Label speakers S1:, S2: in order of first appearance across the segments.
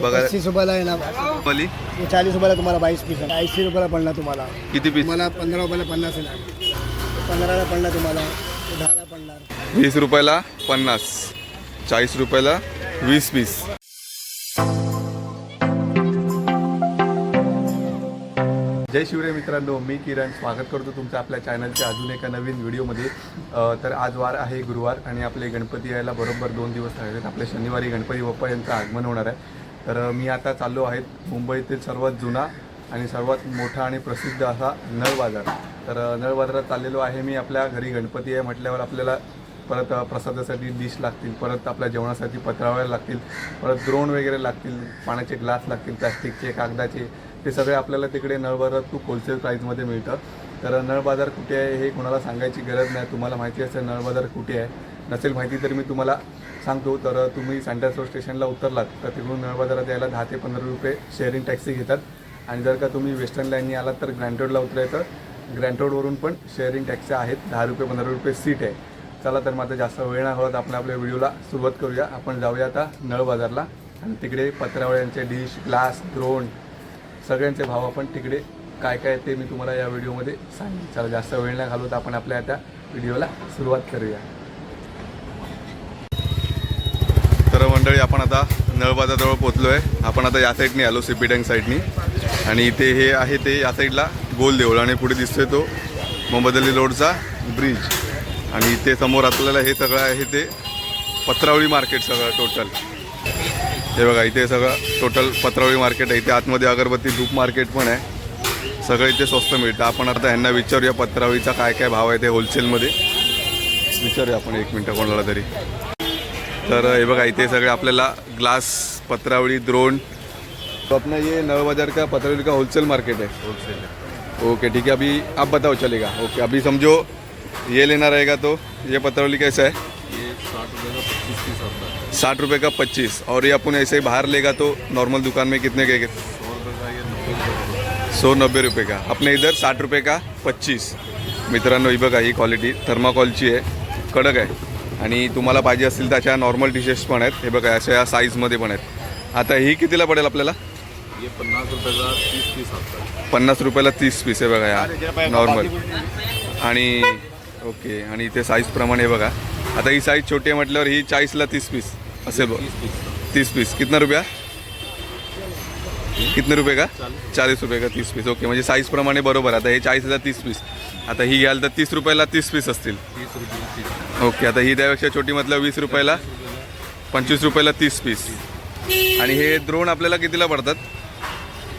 S1: बघा.
S2: पस्तीस रुपयाला आहे ना.
S1: वाली.
S2: हे चाळीस रुपयाला तुम्हाला बावीस पीस ऐंशी रुपयाला पडणार तुम्हाला.
S1: किती पीस
S2: तुम्हाला पंधरा रुपयाला पन्नास येणार पंधराला पडणार तुम्हाला. दहाला पडणार.
S1: वीस रुपयाला पन्नास. चाळीस रुपयाला वीस पीस जय शिवराय मित्रांनो मी किरण. स्वागत करतो तुमचं आपल्या चॅनलच्या अजून एका नवीन व्हिडिओमध्ये तर आज वार आहे गुरुवार आणि आपले गणपती यायला बरोबर दोन दिवस आहेत आपल्या शनिवारी गणपती बाप्पा यांचं आगमन होणार आहे. तर मी आता चाललो आहेत मुंबईतील सर्वात जुना आणि सर्वात मोठा आणि प्रसिद्ध असा नळ बाजार. तर नळ बाजारात चाललेलो आहे मी आपल्या घरी गणपती आहे म्हटल्यावर आपल्याला परत प्रसादासाठी डिश लागतील परत आपल्या जेवणासाठी पत्रावळ्या लागतील परत द्रोण वगैरे लागतील पाण्याचे ग्लास लागतील प्लॅस्टिकचे कागदाचे ते सगळे आपल्याला तिकडे नळ बाजारात खूप होलसेल प्राईजमध्ये मिळतं. तर नळ बाजार कुठे आहे हे कोणाला सांगायची गरज नाही तुम्हाला माहिती असेल नळ बाजार कुठे आहे. नसेल माहिती तर मी तुम्हाला सांगतो. तर तुम्ही सँटासोर स्टेशनला उतरलात तर तिकडून नळ बाजारात यायला दहा ते पंधरा रुपये शेअरिंग टॅक्सी घेतात. आणि जर का तुम्ही वेस्टर्न लाईननी आलात तर ग्रँड रोडला उतरायचं. ग्रँड रोडवरून पण शेअरिंग टॅक्सी आहेत. दहा रुपये पंधरा रुपये सीट आहे. चला तर मग आता जास्त वेळ नाही होत. आपण आपल्या व्हिडिओला सुरुवात करूया. आपण जाऊया आता नळ बाजारला आणि तिकडे पत्रावळ्यांचे डिश ग्लास द्रोण सगळ्यांचे भाव आपण तिकडे काय काय ते मी तुम्हाला या व्हिडिओमध्ये सांगेन. चला जास्त वेळ नाही घालवत. आपण आपल्या आता व्हिडिओला सुरुवात करूया. मंडळी आपण आता नळबाजाजवळ पोचलो आहे आपण आता या साईडनी आलो सी पी टँक साईडनी आणि इथे हे आहे ते या साईडला गोल देऊळ आणि पुढे दिसतोय तो मोबदली रोडचा ब्रिज आणि इथे समोर आपल्याला हे सगळं आहे ते पत्रावळी मार्केट सगळं टोटल हे बघा इथे सगळं टोटल पत्रावळी मार्केट आहे. इथे आतमध्ये अगरबत्ती धूप मार्केट पण आहे. सगळं इथे स्वस्त मिळतं. आपण आता ह्यांना विचारूया पत्रावळीचा काय काय भाव आहे ते होलसेलमध्ये विचारूया आपण एक मिनटं कोणाला तरी. तर हे बघा इथे सगळे आपल्याला ग्लास पत्रावळी द्रोण. तो अपना ये नव बाजार का पत्रावली का होलसेल मार्केट है होलसेल ओके ठीक है अभी आप बताओ चलेगा. ओके अभी समझो ये लेना रहेगा तो. ये पत्रावली कैसा है?
S3: ये साठ रुपये का पच्चीस पीस आता है
S1: साठ रुपये का पच्चीस. और ये अपन ऐसे ही बाहर लेगा तो नॉर्मल दुकान में कितने का
S3: सौ नब्बे रुपये का।
S1: अपने इधर साठ रुपये का पच्चीस. मित्रांनो ही बघा ही क्वालिटी थर्माकॉलची आहे. कडक आहे. आणि तुम्हाला पाहिजे असतील तर अशा नॉर्मल डिशेस पण आहेत. हे बघा अशा या साईजमध्ये पण आहेत. आता ही कितीला पडेल आपल्याला?
S3: पन्नास तीस पीस
S1: रुपयाला तीस पीस आहे बघा या नॉर्मल आणि ओके आणि इथे साईजप्रमाणे बघा. आता ही साईज छोटी आहे म्हटल्यावर ही चाळीसला तीस पीस असेल बघ.
S3: तीस पीस
S1: तीस पीस कितना रुपया? कितने रुपये का? चाळीस रुपये का तीस पीस ओके म्हणजे साईजप्रमाणे बरोबर आता हे चाळीसला तीस पीस आता ही घ्याल तर तीस रुपयाला तीस पीस असतील.
S3: तीस रुपये का तीस
S1: ओके आता ही त्यापेक्षा छोटी म्हटलं वीस रुपयाला पंचवीस रुपयाला तीस पीस. आणि हे द्रोण आपल्याला कितीला पडतात?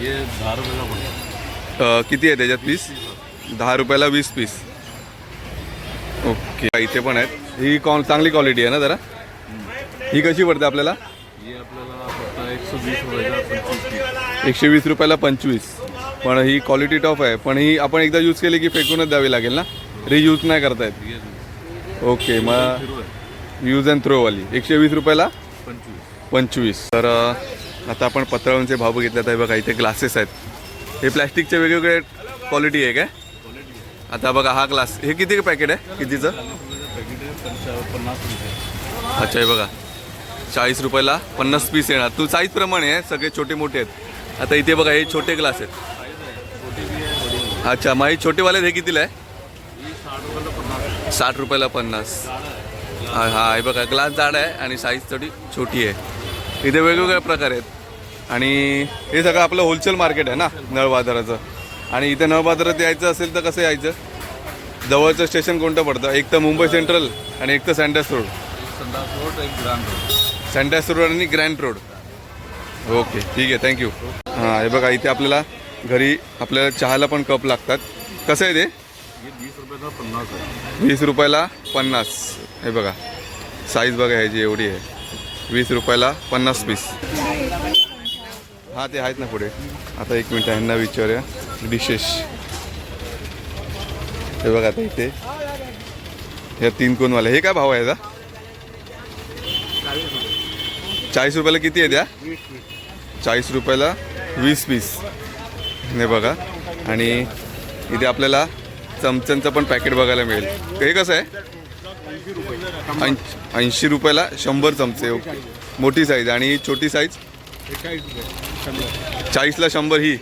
S3: ये दहा रुपये का पड़ता
S1: अ, किती आहे त्याच्यात पीस? दहा रुपयाला वीस पीस. ओके इथे पण आहेत. ही कॉन चांगली क्वालिटी आहे ना जरा? ही कशी पडते आपल्याला?
S3: है का पीस.
S1: एकशे वीस रुपयाला पंचवीस. पण ही क्वालिटी टॉप आहे. पण ही आपण एकदा यूज केली की फेकूनच द्यावी लागेल ना? रियूज नाही करता येत ओके मग यूज अँड थ्रोवाली एकशे वीस रुपयाला?
S3: पंचवीस.
S1: तर आता आपण पत्रावळींचे भाव बघितले तर बघा इथे ग्लासेस आहेत. हे प्लॅस्टिकचे वेगवेगळे क्वालिटी आहे काय? आता बघा हा ग्लास हे किती पॅकेट आहे? कितीचं? अच्छा हे बघा. चाळीस रुपयाला पन्नास पीस येणार. तू साईज प्रमाणे आहे सगळे छोटे मोठे आहेत. आता इथे बघा हे छोटे ग्लास आहेत. अच्छा मग हे छोटेवाले हे कितीला आहे?
S3: साठ
S1: रुपयाला पन्नास हा हा बघा ग्लास जाड आहे आणि साईज थोडी छोटी आहे. इथे वेगवेगळे प्रकार आहेत. आणि हे सगळं आपलं होलसेल मार्केट आहे ना नळ बाजाराचं आणि इथे नळ बाजारात यायचं असेल तर कसं यायचं? जवळचं स्टेशन कोणतं पडतं? एक तर मुंबई सेंट्रल आणि एक तर सँडस रोड
S3: सँडस रोड
S1: आणि ग्रँड रोड ओके ठीक आहे थँक्यू हां हे बघा इथे आपल्याला घरी आपल्याला चहाला पण कप लागतात. कसं आहे ते? वीस रुपयाला पन्नास हे बघा साईज बघा ह्याची एवढी आहे. वीस रुपयाला पन्नास पीस हां ते आहेत ना पुढे. आता एक मिनटं ह्यांना विचारूया. डिशेस हे बघा आता इथे. ह्या तीन कोणवाले. हे काय भाव आहे याचा चाळीस रुपयाला किती आहे त्या? चाळीस रुपयाला वीस पीस हे बघा. आणि इथे आपल्याला चमच्यांचं पण पॅकेट बघायला मिळेल. हे कसं आहे? ऐंशी रुपयाला शंभर चमचे. ओके मोठी साईज आणि छोटी साईज चाळीसला शंभर ही.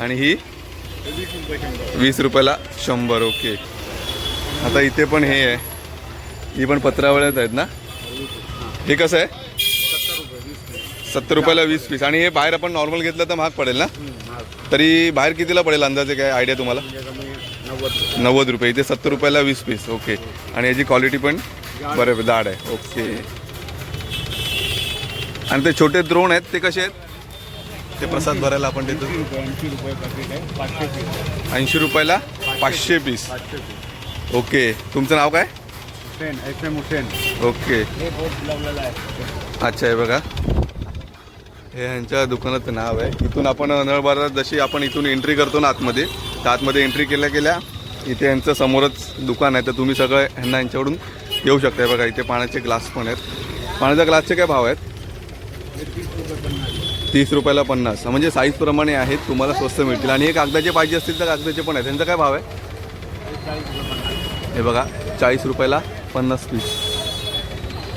S1: आणि ही
S3: वीस
S1: रुपयाला शंभर. ओके. आता इथे पण हे आहे. ही पण पत्रावळ्यात आहेत ना? हे कसं आहे
S3: सत्तर रुपये वीस रुपये
S1: सत्तर रुपयाला वीस पीस आणि हे बाहेर आपण नॉर्मल घेतलं तर महाग पडेल ना? तरी बाहेर कितीला पडेल अंदाजे काय आयडिया तुम्हाला?
S3: म्हणजे नव्वद रुपये.
S1: इथे सत्तर रुपयाला वीस पीस ओके आणि याची क्वालिटी पण बरं जाड आहे. ओके आणि ते छोटे द्रोण आहेत ते कसे आहेत? ते प्रसाद भरायला आपण देतो.
S3: ऐंशी
S1: रुपयाला पाचशे पीस ओके तुमचं नाव काय? ओके
S3: हे
S1: अच्छा आहे बघा. हे यांच्या दुकानाचं नाव आहे. इथून आपण नळबाजारात जशी आपण इथून एंट्री करतो ना आतमध्ये तर आतमध्ये एंट्री केल्या केल्या इथे यांचं समोरच दुकान आहे. तर तुम्ही सगळं ह्यांना यांच्याकडून येऊ शकता बघा. इथे पाण्याचे ग्लास पण आहेत. पाण्याच्या ग्लासचे काय भाव आहेत? तीस रुपयाला पन्नास. म्हणजे साईजप्रमाणे आहेत. तुम्हाला स्वस्त मिळतील. आणि हे कागदाचे पाहिजे असतील तर कागदाचे पण आहेत. त्यांचा काय भाव आहे? हे बघा चाळीस रुपयाला पन्नास पीस.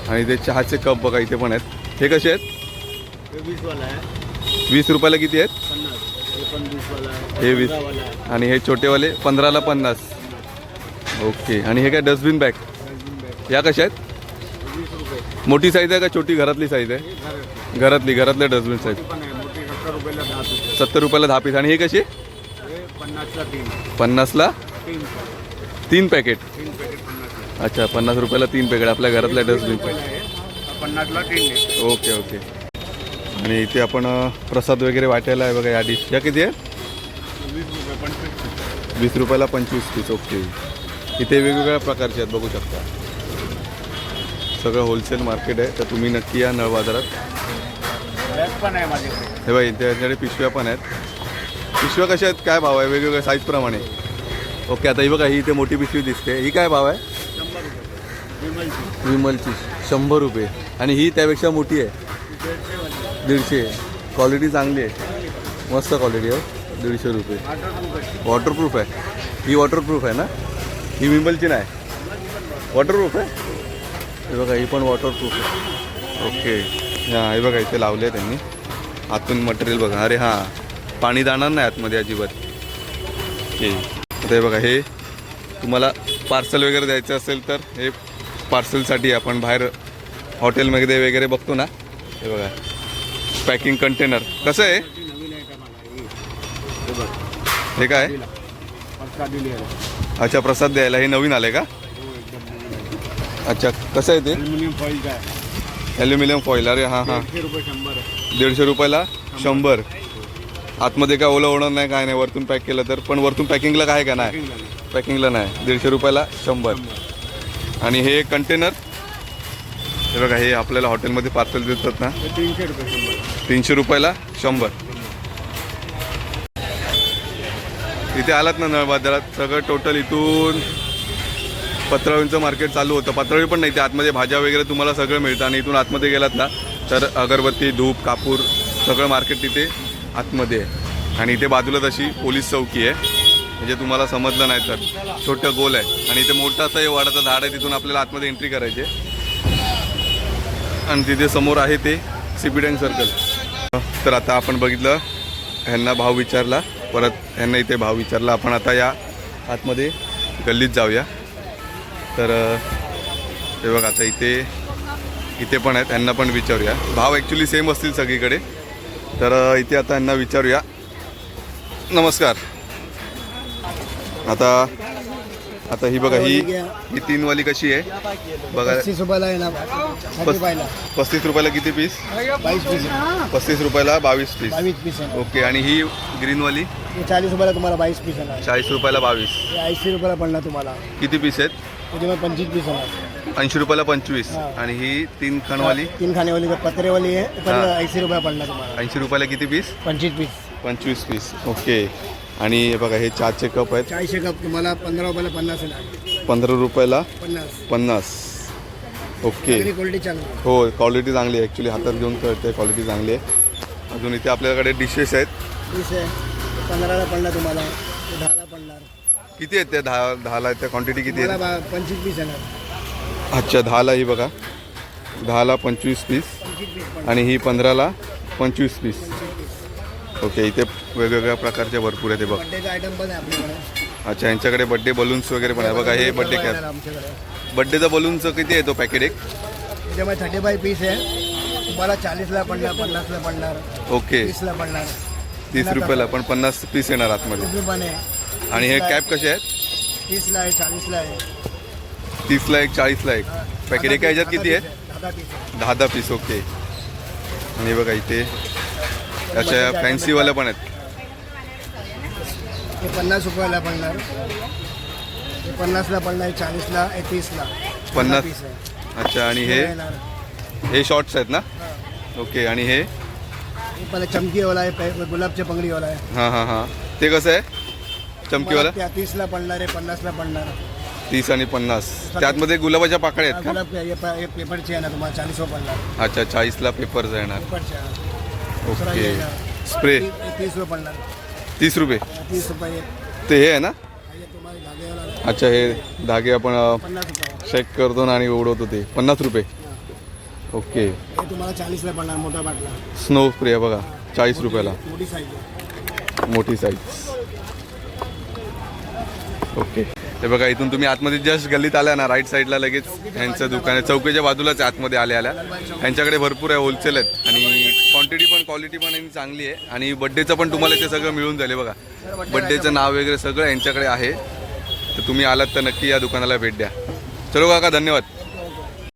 S1: आणि ते चहाचे कप बघा इथे पण आहेत. हे कसे आहेत?
S3: वीसवाला आहे.
S1: वीस रुपयाला किती आहेत?
S3: पन्नास. हे
S1: वीस. आणि हे छोटेवाले पंधराला पन्नास. ओके. आणि हे काय डस्टबिन बॅग? या कशा आहेत? मोठी साईज आहे का छोटी? घरातली साईज आहे?
S3: घरात
S1: घरातली. घरातले डस्टबिन साईज
S3: सत्तर रुपयाला दहा
S1: पीस आणि हे कसे?
S3: हे पन्नासला तीन.
S1: पॅकेट
S3: पॅकेट
S1: अच्छा पन्नास रुपयाला तीन पॅकेट आपल्या घरातल्या डस्टबिन.
S3: पन्नासला आहे.
S1: Okay okay. आणि इथे आपण प्रसाद वगैरे वाटायला आहे बघा या डिश या किती आहे?
S3: वीस
S1: रुपयाला पंचवीस पीस ओके इथे वेगवेगळ्या प्रकारचे आहेत बघू शकता. सगळं होलसेल मार्केट आहे तर तुम्ही नक्की या नळ बाजारात.
S3: पण आहे माझ्याकडे.
S1: हे बघा इथे यांच्याकडे पिशव्या पण आहेत. पिशव्या कशा आहेत? काय भाव आहे? वेगवेगळ्या साईजप्रमाणे ओके आता ही बघा ही इथे मोठी पिशवी दिसते. ही काय भाव आहे?
S3: विमलची.
S1: विमलची. शंभर रुपये. आणि ही त्यापेक्षा मोठी आहे. दीडशे क्वालिटी चांगली आहे. मस्त क्वालिटी आहे हो. दीडशे रुपये. वॉटरप्रूफ आहे. ही वॉटरप्रूफ आहे ना? ही विमलची नाही. वॉटरप्रूफ आहे? हे बघा ही पण वॉटरप्रूफ आहे. ओके हां हे बघा इथे लावले आहे त्यांनी. आतून मटेरियल बघा. अरे हां पाणी जाणार नाही आतमध्ये अजिबात. ओके आता हे बघा हे तुम्हाला पार्सल वगैरे द्यायचं असेल तर हे पार्सलसाठी आपण बाहेर हॉटेलमध्ये वगैरे बघतो ना? हे बघा. Packing container. कसं आहे?
S3: ही
S1: काय? अच्छा प्रसाद द्यायला. हे नवीन आले का? अच्छा कसं आहे ते?
S3: ॲल्युमिनियम
S1: ॲल्युमिनियम फॉईल अरे हां हां.
S3: दीडशे
S1: रुपयाला शंभर. आतमध्ये काय ओलं होणार नाही काय नाही वरतून पॅक केलं तर. पण वरतून पॅकिंगला काय का नाही. पॅकिंगला नाही. दीडशे रुपयाला शंभर. आणि हे कंटेनर. हे बघा हे आपल्याला हॉटेलमध्ये पार्सल देतात ना?
S3: तीनशे रुपये
S1: तीनशे रुपयाला शंभर. इथे आलात ना नळ बाजारात? सगळं टोटल इथून पत्रावळींचं मार्केट चालू होतं. पत्रावळी पण नाही ते आतमध्ये भाज्या वगैरे तुम्हाला सगळं मिळतं. आणि इथून आतमध्ये गेलात ना तर अगरबत्ती धूप कापूर सगळं मार्केट तिथे आतमध्ये आहे. आणि इथे बाजूला तशी पोलीस चौकी आहे. म्हणजे तुम्हाला समजलं नाही तर. छोटं गोल आहे. आणि इथे मोठं असं हे वाडाचं झाड आहे तिथून आपल्याला आतमध्ये एंट्री करायची आहे. आणि तिथे समोर आहे ते सिपी सर्कल तर आता आपण बघितलं ह्यांना भाव विचारला परत ह्यांना इथे भाव विचारला. आपण आता या आतमध्ये गल्लीत जाऊया. तर हे बघा आता इथे इथे पण आहेत ह्यांना पण विचारूया. भाव ॲक्च्युली सेम असतील सगळीकडे. तर इथे आता ह्यांना विचारूया. नमस्कार. आता आता ही बघा ही ही तीनवाली कशी आहे? बघा.
S2: पस्तीस रुपयाला आहे ना साठी
S1: पस-
S2: पाहिला
S1: पस्तीस रुपयाला किती पीस
S2: बावीस पीस आहे.
S1: पस्तीस रुपयाला बावीस पीस
S2: बावीस पीस आहे.
S1: ओके आणि ही ग्रीनवाली?
S2: हे चाळीस रुपयाला तुम्हाला बावीस पीस येणार.
S1: चाळीस रुपयाला बावीस.
S2: हे ऐंशी रुपयाला पडणार तुम्हाला.
S1: किती पीस आहेत?
S2: त्याच्यामध्ये पंचवीस पीस येणार.
S1: ऐंशी रुपयाला पंचवीस.
S2: हा.
S1: आणि ही तीन खणवाली?
S2: तीन खानेवाली पत्रेवाली आहे पण
S1: हा.
S2: ऐंशी रुपया पडणार तुम्हाला.
S1: ऐंशी रुपयाला किती पीस
S2: पंचवीस पीस
S1: पंचवीस पीस ओके. आणि हे बघा हे चहाचे कप आहेत.
S2: चाळीसशे कप तुम्हाला पंधरा रुपयाला पन्नास येणार
S1: पंधरा रुपयाला
S2: पन्नास.
S1: पन्नास. ओके.
S2: क्वालिटी चांगली
S1: हो क्वालिटी चांगली आहे. ॲक्च्युली हातात घेऊन कळते क्वालिटी चांगली आहे. अजून इथे आपल्याकडे डिशेस आहेत.
S2: आहे. पंधराला पडणार तुम्हाला. दहाला पडणार.
S1: किती आहेत त्या दहा दहाला? त्या क्वांटिटी किती
S2: तुम्हाला बा- पंचवीस पीस येणार.
S1: अच्छा दहाला ही बघा. दहाला पंचवीस पीस
S2: पंचवीस पीस पण
S1: आणि ही पंधराला पंचवीस पीस ओके इथे वेगवेगळ्या प्रकारचे भरपूर आहे ते बघ.
S2: बड्डेचा आयटम पण आहे आपल्याकडे.
S1: अच्छा यांच्याकडे बड्डे बलून्स वगैरे पण आहे. बघा हे बड्डे
S2: आमच्याकडे.
S1: बड्डेचा बलूनचं किती आहे तो पॅकेट एक?
S2: त्याच्यामध्ये थर्टी फाय पीस आहे. तुम्हाला चाळीसला पडणार पन्नासला पडणार
S1: ओके
S2: तीसला पडणार.
S1: तीस रुपयाला पण पन्नास पीस येणार आतमध्ये.
S2: रुपये पण आहे
S1: आणि हे कॅप कसे आहेत?
S2: तीसला आहे चाळीसला आहे
S1: तीसला एक चाळीसला एक. पॅकेट एका ह्याच्यात किती आहे?
S2: दहा पीस आहे.
S1: दहा दहा पीस ओके आणि बघा इथे अशा फॅन्सीवाल्या पण आहेत.
S2: हे पन्नास रुपयाला पडणार. हे पन्नासला पडणार चाळीसला हे तीसला
S1: पन्नास
S2: पीस आहे.
S1: अच्छा आणि हे?
S2: येणार.
S1: हे शॉर्ट्स आहेत ना? ओके आणि हे?
S2: हे पहिला चमकीवाला आहे पे- गुलाबच्या पंगडीवाला आहे.
S1: हां हां हां. ते कसं आहे? चमकीवाला?
S2: त्या तीसला पडणार आहे पन्नासला पडणार.
S1: तीस आणि पन्नास. त्यातमध्ये गुलाबाच्या पाकळ्या आहेत
S2: गुलाब हे हे पेपरचे आहे ना तुम्हाला चाळीस पडणार.
S1: अच्छा चाळीसला पेपर्स येणार.
S2: पेपरचे आहे.
S1: ओके. स्प्रे.
S2: ती- तीस रुपये पडणार.
S1: तीस रुपये?
S2: तीस रुपये
S1: ते हे आहे ना? अच्छा हे धागे आपण चेक करतो ना आणि उडवतो ते. पन्नास रुपये. ओके.
S2: तुम्हाला चाळीसला पडणार मोठा बाटला.
S1: स्नो स्प्रे आहे बघा चाळीस रुपयाला.
S2: मोठी साईज
S1: मोठी साईज. ओके. हे बघा इथून तुम्ही आतमध्ये जस्ट गल्लीत आल्या ना राईट साईडला लगेच ह्यांचं दुकान आहे. चौकीच्या बाजूलाच आतमध्ये आल्या आल्या. ह्यांच्याकडे भरपूर आहे होलसेल आहेत. आणि क्वांटिटी पण क्वालिटी पण यांची चांगली आहे. आणि बड्डेचं पण तुम्हाला ते सगळं मिळून जाईल बघा. बड्डेचं नाव वगैरे सगळं यांच्याकडे आहे. तर तुम्ही आलात तर नक्की या दुकानाला भेट द्या. चलो काका धन्यवाद.